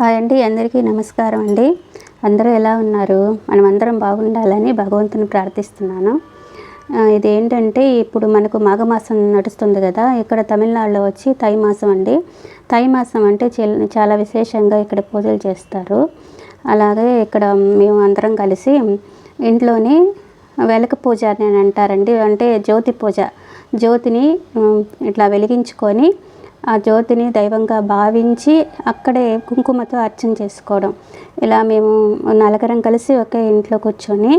Hi అండి అందరికీ నమస్కారం అండి. అందరూ ఎలా ఉన్నారు? మనం అందరం బాగుండాలని భగవంతుని ప్రార్థిస్తున్నాను. ఇదేంటంటే ఇప్పుడు మనకు మాఘమాసం నడుస్తుంది కదా ఇక్కడ తమిళనాడులో వచ్చి తై మాసం అండి. తై మాసం అంటే చాలా విశేషంగా ఇక్కడ పూజలు చేస్తారు. అలాగే ఇక్కడ మేము అందరం కలిసి ఇంట్లోని వెలక పూజ అని అంటారండి. అంటే జ్యోతి పూజ. జ్యోతిని ఇట్లా వెలిగించుకొని ఆ జ్యోతిని దైవంగా భావించి అక్కడే కుంకుమతో అర్చన చేసుకోవడం. ఇలా మేము నలుగురం కలిసి ఒకే ఇంట్లో కూర్చొని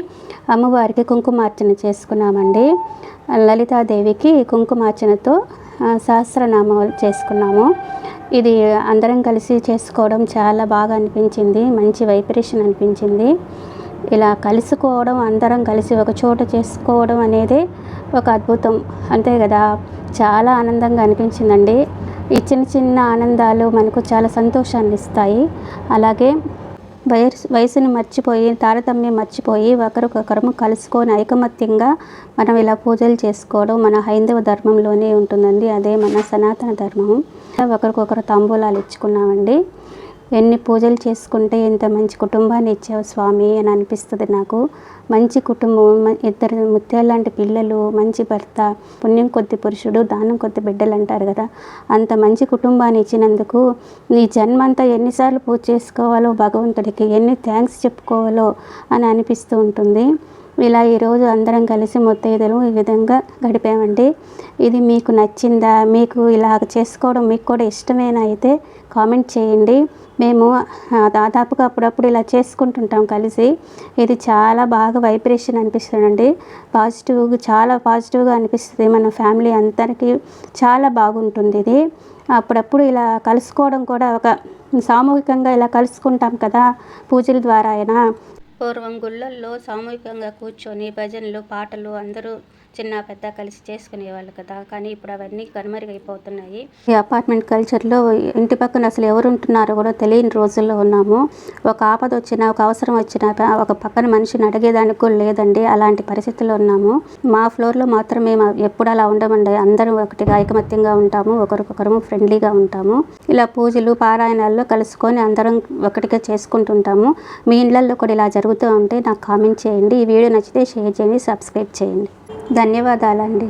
అమ్మవారికి కుంకుమార్చన చేసుకున్నామండి. లలితాదేవికి కుంకుమార్చనతో సహస్రనామాలు చేసుకున్నాము. ఇది అందరం కలిసి చేసుకోవడం చాలా బాగా అనిపించింది మంచి వైబ్రేషన్ అనిపించింది. ఇలా కలుసుకోవడం అందరం కలిసి ఒక చోట చేసుకోవడం అనేది ఒక అద్భుతం. అంతే కదా చాలా ఆనందంగా అనిపించిందండి. ఈ చిన్న చిన్న ఆనందాలు మనకు చాలా సంతోషాన్ని ఇస్తాయి. అలాగే వయసు వయసును మర్చిపోయి తారతమ్యం మర్చిపోయి ఒకరికొకరము కలుసుకొని ఐకమత్యంగా మనం ఇలా పూజలు చేసుకోవడం మన హైందవ ధర్మంలోనే ఉంటుందండి. అదే మన సనాతన ధర్మం ఒకరికొకరు తాంబూలాలు ఇచ్చుకున్నామండి. ఎన్ని పూజలు చేసుకుంటే ఇంత మంచి కుటుంబాన్ని ఇచ్చావు స్వామి అని అనిపిస్తుంది నాకు. మంచి కుటుంబం మ- ఇద్దరు ముత్యాలాంటి పిల్లలు మంచి భర్త పుణ్యం కొద్ది పురుషుడు దానం కొద్ది బిడ్డలు అంటారు కదా. అంత మంచి కుటుంబాన్ని ఇచ్చినందుకు నీ జన్మంతా ఎన్నిసార్లు పూజ చేసుకోవాలో భగవంతుడికి ఎన్ని థ్యాంక్స్ చెప్పుకోవాలో అని అనిపిస్తూ ఉంటుంది. ఇలా ఈరోజు అందరం కలిసి ముత్తైదులు ఈ విధంగా గడిపామండి. ఇది మీకు నచ్చిందా? మీకు ఇలా చేసుకోవడం మీకు కూడా ఇష్టమేనా అయితే కామెంట్ చేయండి. మేము దాదాపుగా అప్పుడప్పుడు ఇలా చేసుకుంటుంటాం కలిసి. ఇది చాలా బాగా వైబ్రేషన్ అనిపిస్తుందండి. పాజిటివ్ చాలా పాజిటివ్గా అనిపిస్తుంది. మన ఫ్యామిలీ అందరికీ చాలా బాగుంటుంది ఇది. అప్పుడప్పుడు ఇలా కలుసుకోవడం కూడా ఒక సామూహికంగా ఇలా కలుసుకుంటాం కదా పూజల ద్వారా అయినా. పూర్వం గుళ్ళల్లో సామూహికంగా కూర్చొని భజనలు పాటలు అందరూ చిన్న పెద్ద కలిసి చేసుకునేవాళ్ళు కదా. కానీ ఇప్పుడు అవన్నీ కనుమరుగైపోతున్నాయి. ఈ అపార్ట్మెంట్ కల్చర్లో ఇంటి పక్కన అసలు ఎవరు ఉంటున్నారో కూడా తెలియని రోజుల్లో ఉన్నాము. ఒక ఆపద వచ్చినా ఒక అవసరం వచ్చినా ఒక పక్కన మనిషిని అడిగేదానికి కూడా లేదండి. అలాంటి పరిస్థితుల్లో ఉన్నాము. మా ఫ్లోర్లో మాత్రం మేము ఎప్పుడు అలా ఉండమండి. అందరం ఒకటిగా ఐకమత్యంగా ఉంటాము. ఒకరికొకరు ఫ్రెండ్లీగా ఉంటాము. ఇలా పూజలు పారాయణాల్లో కలుసుకొని అందరం ఒకటిగా చేసుకుంటుంటాము. మీ ఇళ్ళల్లో కూడా ఇలా జరుగుతూ ఉంటే నాకు కామెంట్ చేయండి. ఈ వీడియో నచ్చితే షేర్ చేయండి సబ్స్క్రైబ్ చేయండి. ధన్యవాదాలండి.